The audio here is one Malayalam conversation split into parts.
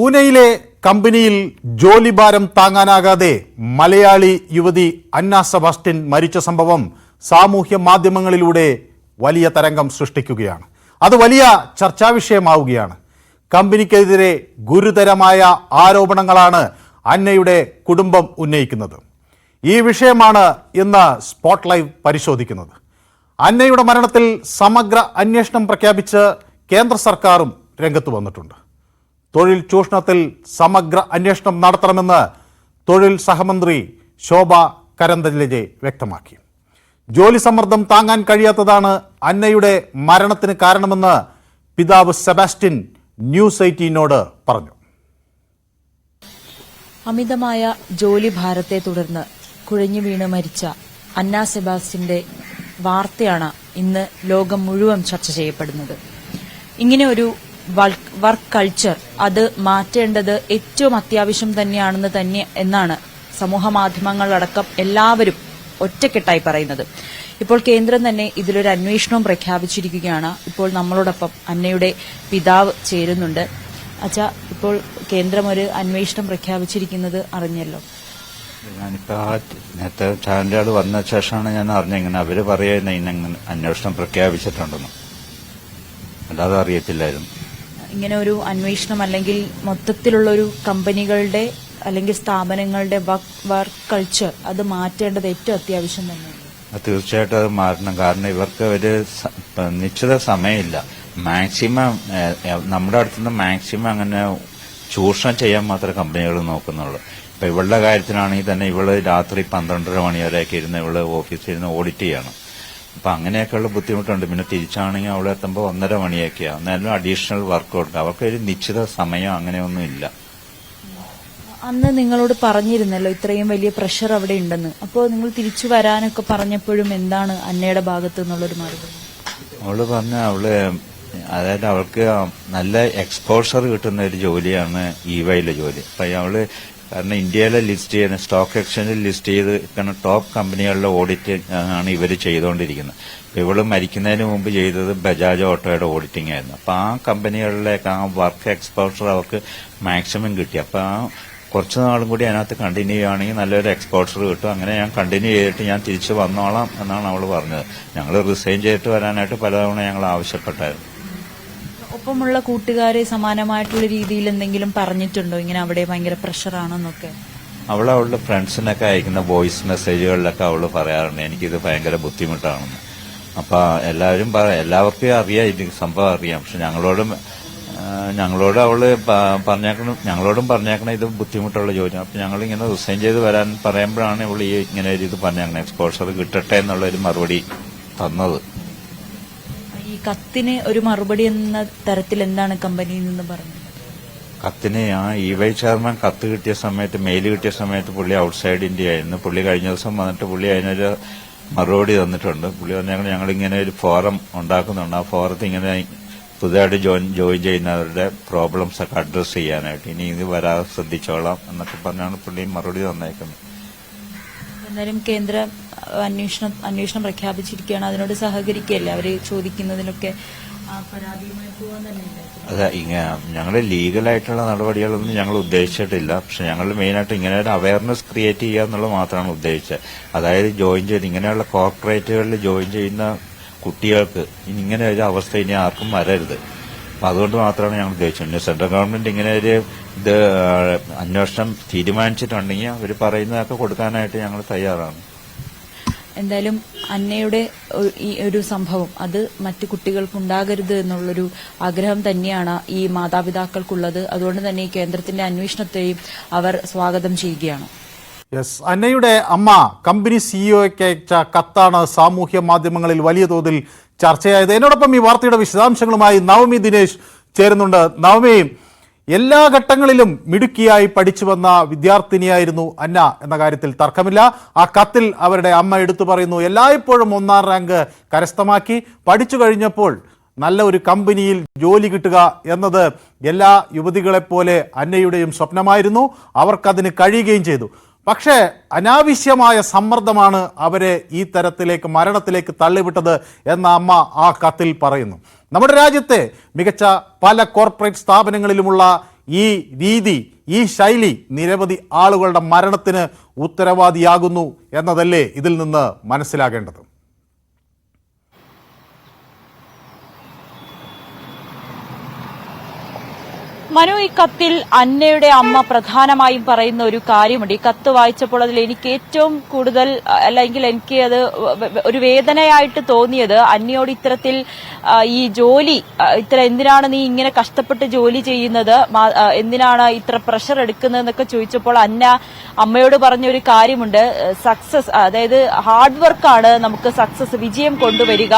പൂനെയിലെ കമ്പനിയിൽ ജോലിഭാരം താങ്ങാനാകാതെ മലയാളി യുവതി അന്ന സെബാസ്റ്റ്യൻ മരിച്ച സംഭവം സാമൂഹ്യ മാധ്യമങ്ങളിലൂടെ വലിയ തരംഗം സൃഷ്ടിക്കുകയാണ്. അത് വലിയ ചർച്ചാ വിഷയമാവുകയാണ്. കമ്പനിക്കെതിരെ ഗുരുതരമായ ആരോപണങ്ങളാണ് അന്നയുടെ കുടുംബം ഉന്നയിക്കുന്നത്. ഈ വിഷയമാണ് ഇന്ന് സ്പോട്ട് ലൈവ് പരിശോധിക്കുന്നത്. അന്നയുടെ മരണത്തിൽ സമഗ്ര അന്വേഷണം പ്രഖ്യാപിച്ച് കേന്ദ്ര സർക്കാരും രംഗത്ത് വന്നിട്ടുണ്ട്. തൊഴിൽ ചൂഷണത്തിൽ സമഗ്ര അന്വേഷണം നടത്തണമെന്ന് തൊഴിൽ സഹമന്ത്രി ശോഭ കരന്തലജെ വ്യക്തമാക്കി. ജോലി സമ്മർദ്ദം താങ്ങാൻ കഴിയാത്തതാണ് അന്നയുടെ മരണത്തിന് കാരണമെന്ന് പിതാവ് സെബാസ്റ്റിൻ ന്യൂസ് എയ്റ്റീനോട് പറഞ്ഞു. അമിതമായ ജോലി ഭാരത്തെ തുടർന്ന് കുഴഞ്ഞു വീണ് മരിച്ച അന്ന സെബാസ്റ്റിന്റെ വാർത്തയാണ് ഇന്ന് ലോകം മുഴുവൻ ചർച്ച ചെയ്യപ്പെടുന്നത്. ഇങ്ങനെ ഒരു വർക്ക് കൾച്ചർ അത് മാറ്റേണ്ടത് ഏറ്റവും അത്യാവശ്യം തന്നെയാണെന്ന് തന്നെ എന്നാണ് സമൂഹ മാധ്യമങ്ങളടക്കം എല്ലാവരും ഒറ്റക്കെട്ടായി പറയുന്നത്. ഇപ്പോൾ കേന്ദ്രം തന്നെ ഇതിലൊരു അന്വേഷണവും പ്രഖ്യാപിച്ചിരിക്കുകയാണ്. ഇപ്പോൾ നമ്മളോടൊപ്പം അന്നയുടെ പിതാവ് ചേരുന്നുണ്ട്. അച്ഛാ ഇപ്പോൾ കേന്ദ്രം ഒരു അന്വേഷണം പ്രഖ്യാപിച്ചിരിക്കുന്നത് അറിഞ്ഞല്ലോ? ഞാനിപ്പോ നേരത്തെ ചാനലുകൾ വന്ന ശേഷമാണ് ഞാൻ അറിഞ്ഞിങ്ങനെ അവർ പറയുന്ന അന്വേഷണം പ്രഖ്യാപിച്ചിട്ടുണ്ടെന്ന്. അല്ലാതെ അറിയത്തില്ലായിരുന്നു. ഇങ്ങനെ ഒരു അന്വേഷണം അല്ലെങ്കിൽ മൊത്തത്തിലുള്ള ഒരു കമ്പനികളുടെ അല്ലെങ്കിൽ സ്ഥാപനങ്ങളുടെ വർക്ക് കൾച്ചർ അത് മാറ്റേണ്ടത് ഏറ്റവും അത്യാവശ്യം തന്നെയാണ്. തീർച്ചയായിട്ടും അത് മാറണം. കാരണം ഇവർക്ക് ഒരു നിശ്ചിത സമയമില്ല. മാക്സിമം നമ്മുടെ അടുത്തുനിന്ന് മാക്സിമം അങ്ങനെ ചൂഷണം ചെയ്യാൻ മാത്രമേ കമ്പനികൾ നോക്കുന്നുള്ളൂ. ഇപ്പൊ ഇവളുടെ കാര്യത്തിലാണെങ്കിൽ തന്നെ ഇവൾ രാത്രി പന്ത്രണ്ടര മണി വരെയൊക്കെ ഇരുന്ന് ഇവൾ ഓഫീസിൽ ഇരുന്ന് ഓഡിറ്റ് ചെയ്യണം. അപ്പൊ അങ്ങനെയൊക്കെയുള്ള ബുദ്ധിമുട്ടുണ്ട്. പിന്നെ തിരിച്ചാണെങ്കിൽ അവിടെ എത്തുമ്പോൾ ഒന്നര മണിയൊക്കെയാണ് എന്നാലും അഡീഷണൽ വർക്ക് കൊടുക്കുക അവർക്ക് ഒരു നിശ്ചിത സമയം അങ്ങനെയൊന്നും ഇല്ല. അന്ന് നിങ്ങളോട് പറഞ്ഞിരുന്നല്ലോ ഇത്രയും വലിയ പ്രഷർ അവിടെ ഉണ്ടെന്ന്. അപ്പോൾ നിങ്ങൾ തിരിച്ചു വരാനൊക്കെ പറഞ്ഞപ്പോഴും എന്താണ് അന്നയുടെ ഭാഗത്ത് നിന്നുള്ളൊരു മറുപടി അവൾ പറഞ്ഞ അവൾ അതായത് അവൾക്ക് നല്ല എക്സ്പോഷർ കിട്ടുന്ന ഒരു ജോലിയാണ് ഇ വൈയിലെ ജോലി. അപ്പൊ അവൾ കാരണം ഇന്ത്യയിലെ ലിസ്റ്റ് ചെയ്യുന്ന സ്റ്റോക്ക് എക്സ്ചേഞ്ചിൽ ലിസ്റ്റ് ചെയ്ത് കാരണം ടോപ്പ് കമ്പനികളുടെ ഓഡിറ്റ് ആണ് ഇവർ ചെയ്തുകൊണ്ടിരിക്കുന്നത്. ഇവൾ മരിക്കുന്നതിന് മുമ്പ് ചെയ്തത് ബജാജ് ഓട്ടോയുടെ ഓഡിറ്റിംഗ് ആയിരുന്നു. അപ്പൊ ആ കമ്പനികളിലേക്ക് ആ വർക്ക് എക്സ്പോഷർ അവർക്ക് മാക്സിമം കിട്ടി. അപ്പൊ ആ കുറച്ച് നാളും കൂടി അതിനകത്ത് കണ്ടിന്യൂ ചെയ്യുകയാണെങ്കിൽ നല്ലൊരു എക്സ്പോഷർ കിട്ടും. അങ്ങനെ ഞാൻ കണ്ടിന്യൂ ചെയ്തിട്ട് ഞാൻ തിരിച്ചു വന്നോളാം എന്നാണ് അവൾ പറഞ്ഞത്. ഞങ്ങൾ റിസൈൻ ചെയ്തിട്ട് വരാനായിട്ട് പലതവണ ഞങ്ങൾ ആവശ്യപ്പെട്ടായിരുന്നു. ഒപ്പമുള്ള കൂട്ടുകാരെ സമാനമായിട്ടുള്ള രീതിയിൽ എന്തെങ്കിലും പറഞ്ഞിട്ടുണ്ടോ? ഇങ്ങനെ അവിടെ ഭയങ്കര പ്രഷറാണെന്നൊക്കെ. അവൾ അവളുടെ ഫ്രണ്ട്സിനൊക്കെ അയക്കുന്ന വോയിസ് മെസ്സേജുകളിലൊക്കെ അവൾ പറയാറുണ്ട്. എനിക്കിത് ഭയങ്കര ബുദ്ധിമുട്ടാണെന്ന്. അപ്പൊ എല്ലാവരും പറ എല്ലാവർക്കും അറിയാം ഇത് സംഭവം അറിയാം. പക്ഷെ ഞങ്ങളോടും ഞങ്ങളോട് അവൾ പറഞ്ഞേക്കണം ഞങ്ങളോടും പറഞ്ഞേക്കണം ഇത് ബുദ്ധിമുട്ടുള്ള ജോലി. അപ്പൊ ഞങ്ങൾ ഇങ്ങനെ റിസൈൻ ചെയ്ത് വരാൻ പറയുമ്പോഴാണ് ഇവൾ ഈ ഇങ്ങനെ ഒരു ഇത് പറഞ്ഞേക്കണം. എക്സ്പോഷർ കിട്ടട്ടെ എന്നുള്ള ഒരു മറുപടി തന്നത്. കത്തിന് ഒരു മറുപടി എന്ന തരത്തിൽ എന്താണ് കമ്പനിയിൽ നിന്ന് പറഞ്ഞത്? കത്തിന് ആ ഇ വൈ ചെയർമാൻ കത്ത് കിട്ടിയ സമയത്ത് മെയിൽ കിട്ടിയ സമയത്ത് പുള്ളി ഔട്ട്സൈഡ് ഇന്ത്യ ആയിരുന്നു. പുള്ളി കഴിഞ്ഞ ദിവസം വന്നിട്ട് പുള്ളി അതിനൊരു മറുപടി തന്നിട്ടുണ്ട്. പുള്ളി പറഞ്ഞാൽ ഞങ്ങൾ ഇങ്ങനെ ഒരു ഫോറം ഉണ്ടാക്കുന്നുണ്ട്. ആ ഫോറത്തിൽ ഇങ്ങനെ പുതുതായിട്ട് ജോയിൻ ജോയിൻ ചെയ്യുന്നവരുടെ പ്രോബ്ലംസ് ഒക്കെ അഡ്രസ് ചെയ്യാനായിട്ട്. ഇനി ഇത് വരാതെ ശ്രദ്ധിച്ചോളാം എന്നൊക്കെ പറഞ്ഞാണ് പുള്ളി മറുപടി തന്നേക്കുന്നത്. എന്തായാലും കേന്ദ്ര അന്വേഷണം അന്വേഷണം പ്രഖ്യാപിച്ചിരിക്കുകയാണ്. അതിനോട് സഹകരിക്കുകയല്ലേ അവർ ചോദിക്കുന്നതിനൊക്കെ? അതെ ഇങ്ങനെ ഞങ്ങൾ ലീഗലായിട്ടുള്ള നടപടികളൊന്നും ഞങ്ങൾ ഉദ്ദേശിച്ചിട്ടില്ല. പക്ഷെ ഞങ്ങൾ മെയിനായിട്ട് ഇങ്ങനെ ഒരു അവയർനെസ് ക്രിയേറ്റ് ചെയ്യുക എന്നുള്ളത് മാത്രമാണ് ഉദ്ദേശിച്ചത്. അതായത് ജോയിൻ ചെയ്ത് ഇങ്ങനെയുള്ള കോർപ്പറേറ്റുകളിൽ ജോയിൻ ചെയ്യുന്ന കുട്ടികൾക്ക് ഇങ്ങനെ ഒരു അവസ്ഥ ഇനി ആർക്കും വരരുത്. അതുകൊണ്ട് മാത്രമാണ് ഞങ്ങൾ ഉദ്ദേശിച്ചത്. സെൻട്രൽ ഗവൺമെന്റ് ഇങ്ങനെ ഒരു ഇത് അന്വേഷണം തീരുമാനിച്ചിട്ടുണ്ടെങ്കിൽ അവർ പറയുന്നതൊക്കെ കൊടുക്കാനായിട്ട് ഞങ്ങൾ തയ്യാറാണ്. എന്തായാലും അന്നയുടെ ഈ ഒരു സംഭവം അത് മറ്റു കുട്ടികൾക്ക് ഉണ്ടാകരുത് എന്നുള്ളൊരു ആഗ്രഹം തന്നെയാണ് ഈ മാതാപിതാക്കൾക്കുള്ളത്. അതുകൊണ്ട് തന്നെ ഈ കേന്ദ്രത്തിന്റെ അന്വേഷണത്തെയും അവർ സ്വാഗതം ചെയ്യുകയാണ്. യെസ് അന്നയുടെ അമ്മ കമ്പനി സിഇഒയ്ക്ക് അയച്ച കത്താണ് സാമൂഹ്യ മാധ്യമങ്ങളിൽ വലിയ തോതിൽ ചർച്ചയായത്. എന്നോടൊപ്പം ഈ വാർത്തയുടെ വിശദാംശങ്ങളുമായി നവമി ദിനേശ് ചേരുന്നുണ്ട്. നവമി എല്ലാ ഘട്ടങ്ങളിലും മിടുക്കിയായി പഠിച്ചു വന്ന വിദ്യാർത്ഥിനിയായിരുന്നു അന്ന എന്ന കാര്യത്തിൽ തർക്കമില്ല. ആ കത്തിൽ അവരുടെ അമ്മ എടുത്തു പറയുന്നു എല്ലായ്പ്പോഴും ഒന്നാം റാങ്ക് കരസ്ഥമാക്കി പഠിച്ചു കഴിഞ്ഞപ്പോൾ നല്ല ഒരു കമ്പനിയിൽ ജോലി കിട്ടുക എന്നത് എല്ലാ യുവതികളെപ്പോലെ അന്നയുടെയും സ്വപ്നമായിരുന്നു. അവർക്കതിന് കഴിയുകയും ചെയ്തു. പക്ഷേ അനാവശ്യമായ സമ്മർദ്ദമാണ് അവരെ ഈ തരത്തിലേക്ക് മരണത്തിലേക്ക് തള്ളിവിട്ടത് എന്ന അമ്മ ആ കത്തിൽ പറയുന്നു. നമ്മുടെ രാജ്യത്തെ മികച്ച പല കോർപ്പറേറ്റ് സ്ഥാപനങ്ങളിലുമുള്ള ഈ രീതി ഈ ശൈലി നിരവധി ആളുകളുടെ മരണത്തിന് ഉത്തരവാദിയാകുന്നു എന്നതല്ലേ ഇതിൽ നിന്ന് മനസ്സിലാകേണ്ടത്. മനു ഈ കത്തിൽ അന്നയുടെ അമ്മ പ്രധാനമായും പറയുന്ന ഒരു കാര്യമുണ്ട്. ഈ കത്ത് വായിച്ചപ്പോൾ അതിൽ എനിക്ക് ഏറ്റവും കൂടുതൽ അല്ലെങ്കിൽ എനിക്ക് അത് ഒരു വേദനയായിട്ട് തോന്നിയത് അന്നയോട് ഇത്തരത്തിൽ ഈ ജോലി ഇത്ര എന്തിനാണ് നീ ഇങ്ങനെ കഷ്ടപ്പെട്ട് ജോലി ചെയ്യുന്നത്? എന്തിനാണ് ഇത്ര പ്രഷർ എടുക്കുന്നതെന്നൊക്കെ ചോദിച്ചപ്പോൾ അന്ന അമ്മയോട് പറഞ്ഞ ഒരു കാര്യമുണ്ട്. സക്സസ് അതായത് ഹാർഡ് വർക്കാണ് നമുക്ക് സക്സസ് വിജയം കൊണ്ടുവരിക.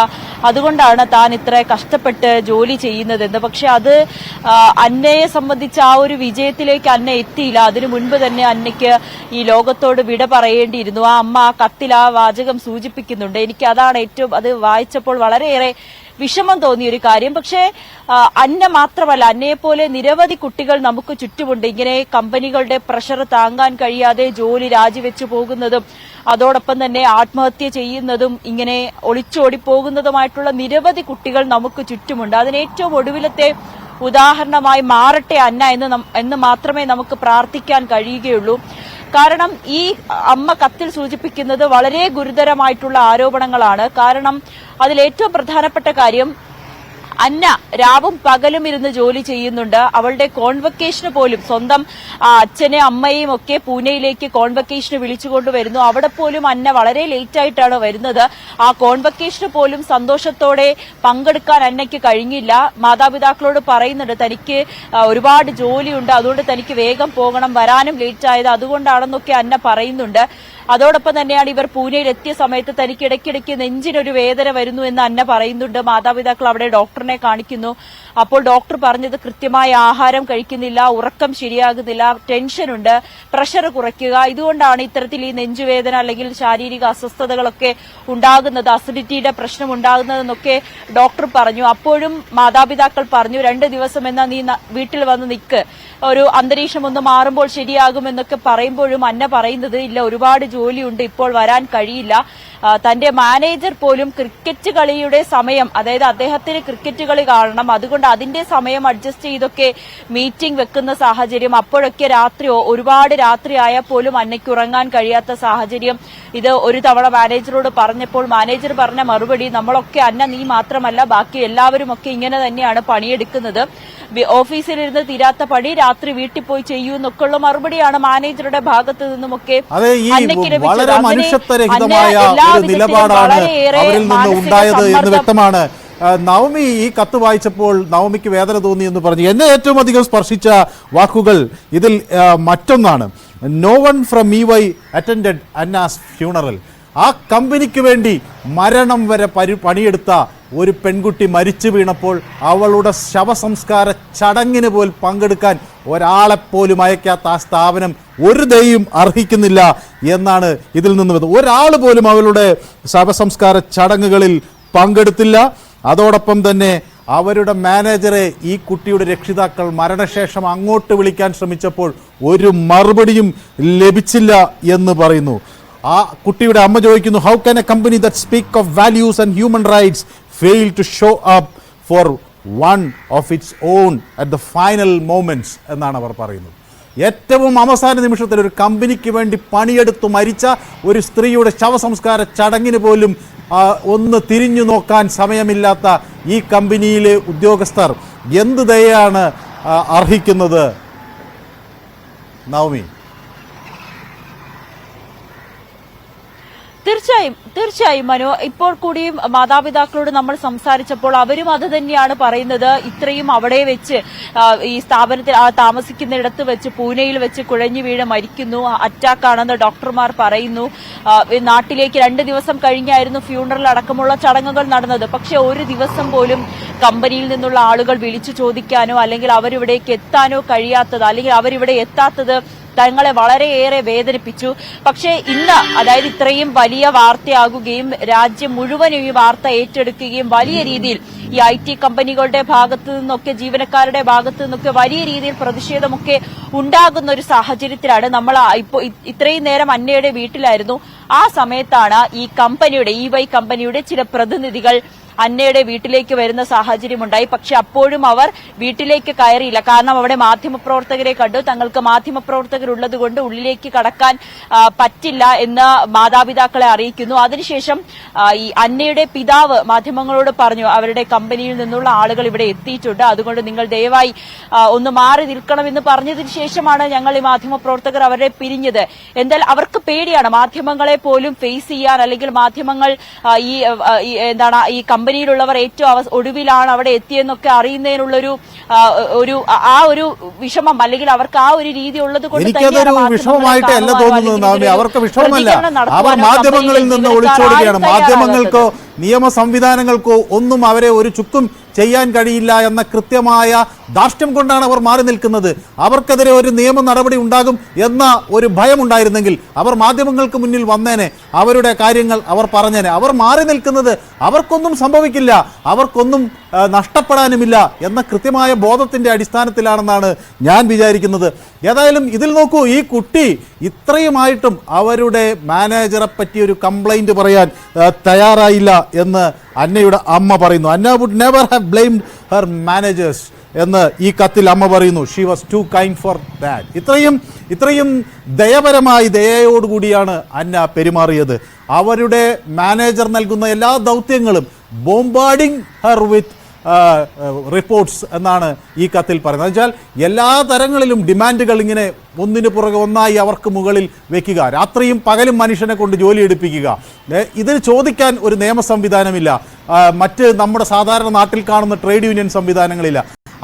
അതുകൊണ്ടാണ് താൻ ഇത്ര കഷ്ടപ്പെട്ട് ജോലി ചെയ്യുന്നതെന്ന്. പക്ഷെ അത് ആ, അന്നയെ സംബന്ധിച്ച് ആ ഒരു വിജയത്തിലേക്ക് അന്ന എത്തിയില്ല. അതിനു മുൻപ് തന്നെ അന്നയ്ക്ക് ഈ ലോകത്തോട് വിട പറയേണ്ടിയിരുന്നു. ആ അമ്മ ആ കത്തിൽ ആ വാചകം സൂചിപ്പിക്കുന്നുണ്ട്. എനിക്ക് അതാണ് ഏറ്റവും അത് വായിച്ചപ്പോൾ വളരെയേറെ വിഷമം തോന്നിയ ഒരു കാര്യം. പക്ഷേ അന്ന മാത്രമല്ല അന്നയെപ്പോലെ നിരവധി കുട്ടികൾ നമുക്ക് ചുറ്റുമുണ്ട്. ഇങ്ങനെ കമ്പനികളുടെ പ്രഷർ താങ്ങാൻ കഴിയാതെ ജോലി രാജിവെച്ചു പോകുന്നതും അതോടൊപ്പം തന്നെ ആത്മഹത്യ ചെയ്യുന്നതും ഇങ്ങനെ ഒളിച്ചോടി പോകുന്നതുമായിട്ടുള്ള നിരവധി കുട്ടികൾ നമുക്ക് ചുറ്റുമുണ്ട്. അതിന് ഏറ്റവും ഒടുവിലത്തെ ഉദാഹരണമായി മാറട്ടെ അന്ന എന്ന് എന്ന് മാത്രമേ നമുക്ക് പ്രാർത്ഥിക്കാൻ കഴിയുകയുള്ളൂ. കാരണം ഈ അമ്മ കത്തിൽ സൂചിപ്പിക്കുന്നത് വളരെ ഗുരുതരമായിട്ടുള്ള ആരോപണങ്ങളാണ്. കാരണം അതിൽ ഏറ്റവും പ്രധാനപ്പെട്ട കാര്യം അന്ന രാവും പകലും ഇരുന്ന് ജോലി ചെയ്യുന്നുണ്ട്. അവളുടെ കോൺവക്കേഷന് പോലും സ്വന്തം അച്ഛനെ അമ്മയും ഒക്കെ പൂനെയിലേക്ക് കോൺവക്കേഷന് വിളിച്ചുകൊണ്ടുവരുന്നു അവിടെ പോലും അന്ന വളരെ ലേറ്റ് ആയിട്ടാണ് വരുന്നത്. ആ കോൺവക്കേഷന് പോലും സന്തോഷത്തോടെ പങ്കെടുക്കാൻ അന്നയ്ക്ക് കഴിഞ്ഞില്ല. മാതാപിതാക്കളോട് പറയുന്നുണ്ട് തനിക്ക് ഒരുപാട് ജോലിയുണ്ട്. അതുകൊണ്ട് തനിക്ക് വേഗം പോകണം. വരാനും ലേറ്റ് ആയത് അതുകൊണ്ടാണെന്നൊക്കെ അന്ന പറയുന്നുണ്ട്. അതോടൊപ്പം തന്നെയാണ് ഇവർ പൂനെയിൽ എത്തിയ സമയത്ത് തനിക്ക് ഇടയ്ക്കിടയ്ക്ക് നെഞ്ചിനൊരു വേദന വരുന്നു എന്ന് അന്ന പറയുന്നുണ്ട്. മാതാപിതാക്കൾ അവിടെ ഡോക്ടറിനെ കാണിക്കുന്നു. അപ്പോൾ ഡോക്ടർ പറഞ്ഞത് കൃത്യമായ ആഹാരം കഴിക്കുന്നില്ല ഉറക്കം ശരിയാകുന്നില്ല ടെൻഷനുണ്ട് പ്രഷർ കുറയ്ക്കുക. ഇതുകൊണ്ടാണ് ഇത്തരത്തിൽ ഈ നെഞ്ചുവേദന അല്ലെങ്കിൽ ശാരീരിക അസ്വസ്ഥതകളൊക്കെ ഉണ്ടാകുന്നത് അസിഡിറ്റിയുടെ പ്രശ്നം ഉണ്ടാകുന്നതെന്നൊക്കെ ഡോക്ടർ പറഞ്ഞു. അപ്പോഴും മാതാപിതാക്കൾ പറഞ്ഞു രണ്ട് ദിവസം എന്നാ നീ വീട്ടിൽ വന്ന് നിൽക്ക് ഒരു അന്തരീക്ഷം ഒന്ന് മാറുമ്പോൾ ശരിയാകുമെന്നൊക്കെ പറയുമ്പോഴും അന്ന പറയുന്നത് ഇല്ല ഒരുപാട് ജോലിയുണ്ട് ഇപ്പോൾ വരാൻ കഴിയില്ല. തന്റെ മാനേജർ പോലും ക്രിക്കറ്റ് കളിയുടെ സമയം അതായത് അദ്ദേഹത്തിന് ക്രിക്കറ്റ് കളി കാണണം. അതുകൊണ്ട് അതിന്റെ സമയം അഡ്ജസ്റ്റ് ചെയ്തൊക്കെ മീറ്റിംഗ് വെക്കുന്ന സാഹചര്യം അപ്പോഴൊക്കെ രാത്രി ഒരുപാട് രാത്രി ആയാൽ പോലും അന്നയ്ക്ക് ഉറങ്ങാൻ കഴിയാത്ത സാഹചര്യം. ഇത് ഒരു തവണ മാനേജറോട് പറഞ്ഞപ്പോൾ മാനേജർ പറഞ്ഞ മറുപടി നമ്മളൊക്കെ അന്ന നീ മാത്രമല്ല ബാക്കി എല്ലാവരും ഒക്കെ ഇങ്ങനെ തന്നെയാണ് പണിയെടുക്കുന്നത്. ഓഫീസിലിരുന്ന് തീരാത്ത പണി രാത്രി വീട്ടിൽ പോയി ചെയ്യൂ എന്നൊക്കെയുള്ള മറുപടിയാണ് മാനേജറുടെ ഭാഗത്ത് നിന്നുമൊക്കെ അന്നയ്ക്ക് ലഭിച്ചത്. അങ്ങനെ എല്ലാ ഒരു നിലപാടാണ് അവരിൽ നിന്ന് ഉണ്ടായത് എന്ന് വ്യക്തമാണ്. നവമി ഈ കത്ത് വായിച്ചപ്പോൾ നവമിക്ക് വേദന തോന്നി എന്ന് പറഞ്ഞു. എന്നെ ഏറ്റവും അധികം സ്പർശിച്ച വാക്കുകൾ ഇതിൽ മറ്റൊന്നാണ്. No one from E Y attend Anna's funeral ആ കമ്പനിക്ക് വേണ്ടി മരണം വരെ പരി പണിയെടുത്ത ഒരു പെൺകുട്ടി മരിച്ചു വീണപ്പോൾ അവളുടെ ശവസംസ്കാര ചടങ്ങിന് പോലും പങ്കെടുക്കാൻ ഒരാളെപ്പോലും അയക്കാത്ത ആ സ്ഥാപനം ഒരു ദയും അർഹിക്കുന്നില്ല എന്നാണ് ഇതിൽ നിന്ന് ഒരാൾ പോലും അവളുടെ ശവസംസ്കാര ചടങ്ങുകളിൽ പങ്കെടുത്തില്ല. അതോടൊപ്പം തന്നെ അവരുടെ മാനേജറെ ഈ കുട്ടിയുടെ രക്ഷിതാക്കൾ മരണശേഷം അങ്ങോട്ട് വിളിക്കാൻ ശ്രമിച്ചപ്പോൾ ഒരു മറുപടിയും ലഭിച്ചില്ല എന്ന് പറയുന്നു. ആ കുട്ടിയുടെ അമ്മ ചോദിക്കുന്നു how can a company that speak of values and human rights fail to show up for one of its own at the final moments എന്നാണ് അവർ പറയുന്നത്. ഏറ്റവും അവസാന നിമിഷത്തിൽ ഒരു കമ്പനിക്ക് വേണ്ടി പണിയെടുത്തു മരിച്ച ഒരു സ്ത്രീയുടെ ശവസംസ്കാര ചടങ്ങിന് പോലും ഒന്ന് തിരിഞ്ഞു നോക്കാൻ സമയമില്ലാത്ത ഈ കമ്പനിയിലെ ഉദ്യോഗസ്ഥർ എന്ത് ദയാണ് അർഹിക്കുന്നത്? നവമി തീർച്ചയായും തീർച്ചയായും മനു. ഇപ്പോൾ കൂടിയും മാതാപിതാക്കളോട് നമ്മൾ സംസാരിച്ചപ്പോൾ അവരും അത് തന്നെയാണ് പറയുന്നത്. ഇത്രയും അവിടെ വെച്ച് ഈ സ്ഥാപനത്തിൽ താമസിക്കുന്നിടത്ത് വെച്ച് പൂനെയിൽ വെച്ച് കുഴഞ്ഞു വീണ് മരിക്കുന്നു. അറ്റാക്ക് ആണെന്ന് ഡോക്ടർമാർ പറയുന്നു. നാട്ടിലേക്ക് രണ്ട് ദിവസം കഴിഞ്ഞായിരുന്നു ഫ്യൂണറൽ അടക്കമുള്ള ചടങ്ങുകൾ നടന്നത്. പക്ഷെ ഒരു ദിവസം പോലും കമ്പനിയിൽ നിന്നുള്ള ആളുകൾ വിളിച്ചു ചോദിക്കാനോ അല്ലെങ്കിൽ അവരിവിടേക്ക് എത്താനോ കഴിയാത്തത് അല്ലെങ്കിൽ അവരിവിടെ എത്താത്തത് തങ്ങളെ വളരെയേറെ വേദനിപ്പിച്ചു. പക്ഷേ ഇന്ന് അതായത് ഇത്രയും വലിയ വാർത്തയാകുകയും രാജ്യം മുഴുവനും ഈ വാർത്ത ഏറ്റെടുക്കുകയും വലിയ രീതിയിൽ ഈ ഐ ടി കമ്പനികളുടെ ഭാഗത്തു നിന്നൊക്കെ ജീവനക്കാരുടെ ഭാഗത്തു നിന്നൊക്കെ വലിയ രീതിയിൽ പ്രതിഷേധമൊക്കെ ഉണ്ടാകുന്ന ഒരു സാഹചര്യത്തിലാണ് നമ്മൾ ഇപ്പോൾ ഇത്രയും നേരം അന്നയുടെ വീട്ടിലായിരുന്നു. ആ സമയത്താണ് ഈ കമ്പനിയുടെ ഇ വൈ കമ്പനിയുടെ ചില പ്രതിനിധികൾ അന്നയുടെ വീട്ടിലേക്ക് വരുന്ന സാഹചര്യമുണ്ടായി. പക്ഷെ അപ്പോഴും അവർ വീട്ടിലേക്ക് കയറിയില്ല. കാരണം അവിടെ മാധ്യമപ്രവർത്തകരെ കണ്ടു. തങ്ങൾക്ക് മാധ്യമപ്രവർത്തകരുള്ളത് കൊണ്ട് ഉള്ളിലേക്ക് കടക്കാൻ പറ്റില്ല എന്ന് മാതാപിതാക്കളെ അറിയിക്കുന്നു. അതിനുശേഷം ഈ അന്നയുടെ പിതാവ് മാധ്യമങ്ങളോട് പറഞ്ഞു അവരുടെ കമ്പനിയിൽ നിന്നുള്ള ആളുകൾ ഇവിടെ എത്തിയിട്ടുണ്ട്. അതുകൊണ്ട് നിങ്ങൾ ദയവായി ഒന്ന് മാറി നിൽക്കണമെന്ന് പറഞ്ഞതിന് ശേഷമാണ് ഞങ്ങൾ ഈ മാധ്യമപ്രവർത്തകർ അവരെ പിരിഞ്ഞത്. എന്തായാലും അവർക്ക് പേടിയാണ്. മാധ്യമങ്ങളെ പോലും ഫേസ് ചെയ്യാൻ അല്ലെങ്കിൽ മാധ്യമങ്ങൾ ഈ എന്താണ് ഈ കമ്പനിയിലുള്ളവർ ഏറ്റവും ഒടുവിലാണ് അവിടെ എത്തിയെന്നൊക്കെ അറിയുന്നതിനുള്ളൊരു ഒരു ആ ഒരു വിഷമം അല്ലെങ്കിൽ അവർക്ക് ആ ഒരു രീതി ഉള്ളത് കൊണ്ട് വിഷമമായിട്ടല്ല തോന്നുന്നത് അവർക്ക് വിഷമമല്ല. അവർ മാധ്യമങ്ങളിൽ നിന്ന് ഒളിച്ചോടുകയാണ് മാധ്യമങ്ങൾക്കോ. നിയമ സംവിധാനങ്ങൾക്കോ ഒന്നും അവരെ ഒരു ചുക്കും ചെയ്യാൻ കഴിയില്ല എന്ന കൃത്യമായ ധാർഷ്ട്യം കൊണ്ടാണ് അവർ മാറി നിൽക്കുന്നത്. അവർക്കെതിരെ ഒരു നിയമ നടപടി ഉണ്ടാകും എന്ന ഒരു ഭയം ഉണ്ടായിരുന്നെങ്കിൽ അവർ മാധ്യമങ്ങൾക്ക് മുന്നിൽ വന്നേനെ. അവരുടെ കാര്യങ്ങൾ അവർ പറഞ്ഞേനെ. അവർ മാറി നിൽക്കുന്നത് അവർക്കൊന്നും സംഭവിക്കില്ല. അവർക്കൊന്നും നഷ്ടപ്പെടാനുമില്ല എന്ന കൃത്യമായ ബോധത്തിന്റെ അടിസ്ഥാനത്തിലാണെന്നാണ് ഞാൻ വിചാരിക്കുന്നത്. ഏതായാലും ഇതിൽ നോക്കൂ ഈ കുട്ടി ഇത്രയുമായിട്ടും അവരുടെ മാനേജറെ പറ്റി ഒരു കംപ്ലൈന്റ് പറയാൻ തയ്യാറായില്ല എന്ന് അന്നയുടെ അമ്മ പറയുന്നു. Anna would never have blamed her managers എന്ന് ഈ കത്തിൽ അമ്മ പറയുന്നു. She was too kind for that ഇത്രയും ഇത്രയും ദയപരമായി ദയയോടുകൂടിയാണ് അന്ന പെരുമാറിയത്. അവരുടെ മാനേജർ നൽകുന്ന എല്ലാ ദൗത്യങ്ങളും ബോംബാഡിങ് ഹർ വിത്ത് റിപ്പോർട്ട്സ് എന്നാണ് ഈ കത്തിൽ പറയുന്നത്. വെച്ചാൽ എല്ലാ തരങ്ങളിലും ഡിമാൻഡുകൾ ഇങ്ങനെ ഒന്നിനു പുറകെ ഒന്നായി അവർക്ക് മുകളിൽ വെക്കുക. രാത്രിയും പകലും മനുഷ്യനെ കൊണ്ട് ജോലി എടുപ്പിക്കുക. ഇതിന് ചോദിക്കാൻ ഒരു നിയമ സംവിധാനമില്ല. മറ്റ് നമ്മുടെ സാധാരണ നാട്ടിൽ കാണുന്ന ട്രേഡ് യൂണിയൻ സംവിധാനങ്ങളില്ല.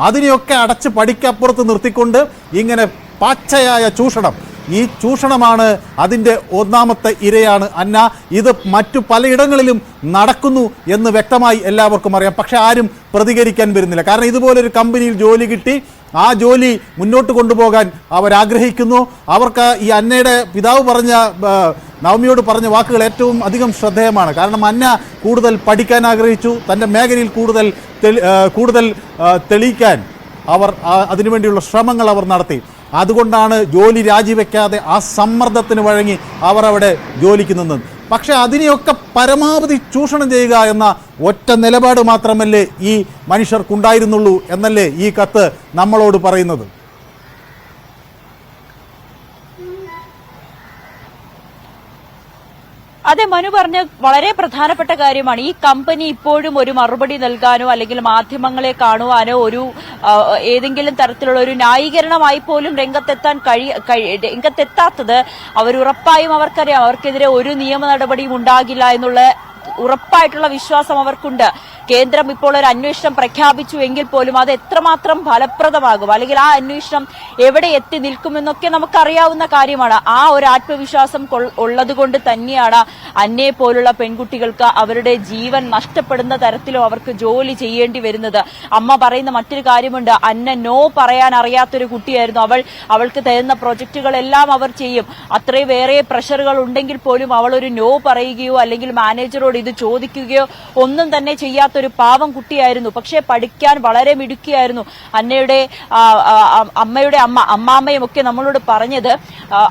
അതിനെയൊക്കെ അടച്ച് പടിക്കപ്പുറത്ത് നിർത്തിക്കൊണ്ട് ഇങ്ങനെ പച്ചയായ ചൂഷണം ഈ ചൂഷണമാണ് അതിന്റെ ഒന്നാമത്തെ ഇരയാണ്. അന്ന ഇത് മറ്റു പലയിടങ്ങളിലും നടക്കുന്നു എന്ന് വ്യക്തമായി എല്ലാവർക്കും അറിയാം. പക്ഷേ ആരും പ്രതികരിക്കാൻ വരുന്നില്ല. കാരണം ഇതുപോലൊരു കമ്പനിയിൽ ജോലി കിട്ടി ആ ജോലി മുന്നോട്ട് കൊണ്ടുപോകാൻ അവരാഗ്രഹിക്കുന്നു. അവർക്ക് ഈ അന്നയുടെ പിതാവ് പറഞ്ഞ നവമിയോട് പറഞ്ഞ വാക്കുകൾ ഏറ്റവും അധികം ശ്രദ്ധേയമാണ്. കാരണം അന്ന കൂടുതൽ പഠിക്കാൻ ആഗ്രഹിച്ചു തന്റെ മേഖലയിൽ കൂടുതൽ കൂടുതൽ തെളിയിക്കാൻ അവർ അതിനുവേണ്ടിയുള്ള ശ്രമങ്ങൾ അവർ നടത്തി. അതുകൊണ്ടാണ് ജോലി രാജിവെക്കാതെ ആ സമ്മർദ്ദത്തിന് വഴങ്ങി അവർ അവിടെ ജോലിക്ക് നിന്നത്. പക്ഷേ അതിനെയൊക്കെ പരമാവധി ചൂഷണം ചെയ്യുക എന്ന ഒറ്റ നിലപാട് മാത്രമല്ലേ ഈ മനുഷ്യർക്കുണ്ടായിരുന്നുള്ളൂ എന്നല്ലേ ഈ കത്ത് നമ്മളോട് പറയുന്നത്? അതെ മനു പറഞ്ഞ വളരെ പ്രധാനപ്പെട്ട കാര്യമാണ്. ഈ കമ്പനി ഇപ്പോഴും ഒരു മറുപടി നൽകാനോ അല്ലെങ്കിൽ മാധ്യമങ്ങളെ കാണുവാനോ ഒരു ഏതെങ്കിലും തരത്തിലുള്ള ഒരു ന്യായീകരണമായി പോലും രംഗത്തെത്താൻ കഴിയ കഴി- രംഗത്തെത്താത്തത് അവരുറപ്പായും അവർക്കറിയാം. അവർക്കെതിരെ ഒരു നിയമ നടപടിയും ഉണ്ടാകില്ല എന്നുള്ള ഉറപ്പായിട്ടുള്ള വിശ്വാസം അവർക്കുണ്ട്. കേന്ദ്രം ഇപ്പോൾ ഒരു അന്വേഷണം പ്രഖ്യാപിച്ചു എങ്കിൽ പോലും അത് എത്രമാത്രം ഫലപ്രദമാകും? അല്ലെങ്കിൽ ആ അന്വേഷണം എവിടെ എത്തി നിൽക്കുമെന്നൊക്കെ നമുക്കറിയാവുന്ന കാര്യമാണ്. ആ ഒരു ആത്മവിശ്വാസം ഉള്ളതുകൊണ്ട് തന്നെയാണ് അന്നയെ പോലുള്ള പെൺകുട്ടികൾക്ക് അവരുടെ ജീവൻ നഷ്ടപ്പെടുന്ന തരത്തിലോ അവർക്ക് ജോലി ചെയ്യേണ്ടി വരുന്നത്. അമ്മ പറയുന്ന മറ്റൊരു കാര്യമുണ്ട്. അന്ന നോ പറയാൻ അറിയാത്തൊരു കുട്ടിയായിരുന്നു അവൾ. അവൾക്ക് തരുന്ന പ്രൊജക്ടുകളെല്ലാം അവർ ചെയ്യും. അത്രയും വേറെ പ്രഷറുകൾ ഉണ്ടെങ്കിൽ പോലും അവൾ ഒരു നോ പറയുകയോ അല്ലെങ്കിൽ മാനേജറോട് ഇത് ചോദിക്കുകയോ ഒന്നും തന്നെ ചെയ്യാത്തൊരു പാവം കുട്ടിയായിരുന്നു. പക്ഷേ പഠിക്കാൻ വളരെ മിടുക്കിയായിരുന്നു. അന്നയുടെ അമ്മയുടെ അമ്മ അമ്മാമ്മയും ഒക്കെ നമ്മളോട് പറഞ്ഞത്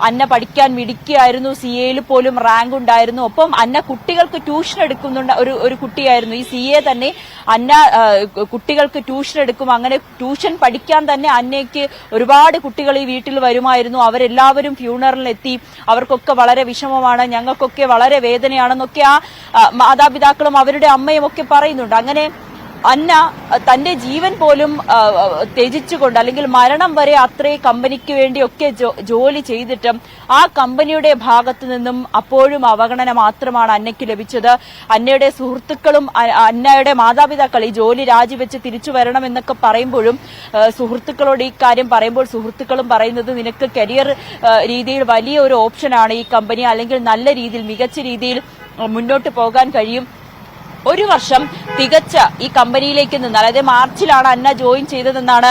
അന്ന പഠിക്കാൻ മിടുക്കിയായിരുന്നു. സി എയിൽ പോലും റാങ്ക് ഉണ്ടായിരുന്നു. ഒപ്പം അന്ന കുട്ടികൾക്ക് ട്യൂഷൻ എടുക്കുന്നുണ്ട് ഒരു ഒരു കുട്ടിയായിരുന്നു. ഈ സി എ തന്നെ അന്ന കുട്ടികൾക്ക് ട്യൂഷൻ എടുക്കും. അങ്ങനെ ട്യൂഷൻ പഠിക്കാൻ തന്നെ അന്നയ്ക്ക് ഒരുപാട് കുട്ടികൾ ഈ വീട്ടിൽ വരുമായിരുന്നു. അവരെല്ലാവരും ഫ്യൂണറിലെത്തി അവർക്കൊക്കെ വളരെ വിഷമമാണ്. ഞങ്ങൾക്കൊക്കെ വളരെ വേദനയാണെന്നൊക്കെ ആ, മാതാപിതാക്കളും അവരുടെ അമ്മയും ഒക്കെ പറയുന്നുണ്ട്. അങ്ങനെ അന്ന തന്റെ ജീവൻ പോലും ത്യജിച്ചുകൊണ്ട് അല്ലെങ്കിൽ മരണം വരെ അത്രേ കമ്പനിക്ക് വേണ്ടിയൊക്കെ ജോലി ചെയ്തിട്ടും ആ കമ്പനിയുടെ ഭാഗത്തു നിന്നും അപ്പോഴും അവഗണന മാത്രമാണ് അന്നയ്ക്ക് ലഭിച്ചത്. അന്നയുടെ സുഹൃത്തുക്കളും അന്നയുടെ മാതാപിതാക്കൾ ഈ ജോലി രാജിവെച്ച് തിരിച്ചു വരണം എന്നൊക്കെ പറയുമ്പോഴും സുഹൃത്തുക്കളോട് ഈ കാര്യം പറയുമ്പോൾ സുഹൃത്തുക്കളും പറയുന്നത് നിനക്ക് കരിയർ രീതിയിൽ വലിയ ഒരു ഓപ്ഷനാണ് ഈ കമ്പനി അല്ലെങ്കിൽ നല്ല രീതിയിൽ മികച്ച രീതിയിൽ മുന്നോട്ട് പോകാൻ കഴിയും. ഒരു വർഷം തികച്ച ഈ കമ്പനിയിലേക്ക് നിന്ന് അതായത് മാർച്ചിലാണ് അന്ന ജോയിൻ ചെയ്തതെന്നാണ്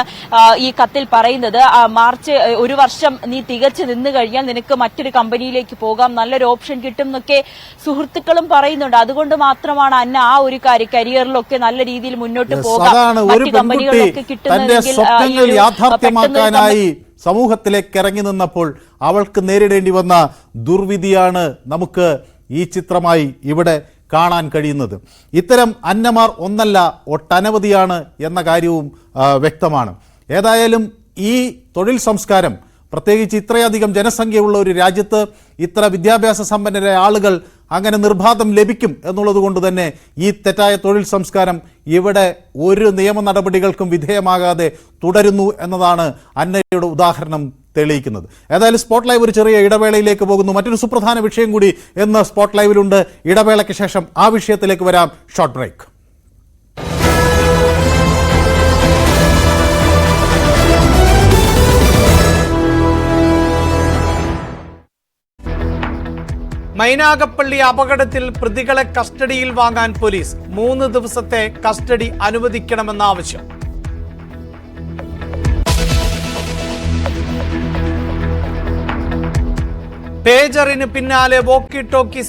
ഈ കത്തിൽ പറയുന്നത്. മാർച്ച് ഒരു വർഷം നീ തികച്ച് നിന്ന് കഴിഞ്ഞാൽ നിനക്ക് മറ്റൊരു കമ്പനിയിലേക്ക് പോകാം. നല്ലൊരു ഓപ്ഷൻ കിട്ടും എന്നൊക്കെ സുഹൃത്തുക്കളും പറയുന്നുണ്ട്. അതുകൊണ്ട് മാത്രമാണ് അന്ന ആ ഒരു കാര്യം കരിയറിലൊക്കെ നല്ല രീതിയിൽ മുന്നോട്ട് പോകാം. മറ്റ് കമ്പനികളിലൊക്കെ സമൂഹത്തിലേക്ക് ഇറങ്ങി നിന്നപ്പോൾ അവൾക്ക് നേരിടേണ്ടി വന്ന ദുർവിധിയാണ് നമുക്ക് ഈ ചിത്രമായി ഇവിടെ കാണാൻ കഴിയുന്നത്. ഇത്തരം അന്നമാർ ഒന്നല്ല ഒട്ടനവധിയാണ് എന്ന കാര്യവും വ്യക്തമാണ്. ഏതായാലും ഈ തൊഴിൽ സംസ്കാരം പ്രത്യേകിച്ച് ഇത്രയധികം ജനസംഖ്യയുള്ള ഒരു രാജ്യത്ത് ഇത്ര വിദ്യാഭ്യാസ സമ്പന്നരായ ആളുകൾ അങ്ങനെ നിർബാധം ലഭിക്കും എന്നുള്ളത് കൊണ്ട് തന്നെ ഈ തെറ്റായ തൊഴിൽ സംസ്കാരം ഇവിടെ ഒരു നിയമ നടപടികൾക്കും വിധേയമാകാതെ തുടരുന്നു എന്നതാണ് അന്നയുടെ ഉദാഹരണം തെളിയിക്കുന്നത്. ഏതായാലും സ്പോട്ട് ലൈവ് ഒരു ചെറിയ ഇടവേളയിലേക്ക് പോകുന്നു. മറ്റൊരു സുപ്രധാന വിഷയം കൂടി എന്ന് സ്പോട്ട് ലൈവിലുണ്ട് ഇടവേളയ്ക്ക് ശേഷം ആ വിഷയത്തിലേക്ക് വരാം. ഷോർട്ട് ബ്രേക്ക് മൈനാഗപ്പള്ളി അപകടത്തിൽ പ്രതികളെ കസ്റ്റഡിയിൽ വാങ്ങാൻ പോലീസ്. മൂന്ന് ദിവസത്തെ കസ്റ്റഡി അനുവദിക്കണമെന്ന ആവശ്യം പേജറിന് പിന്നാലെ വോക്കി ടോക്കി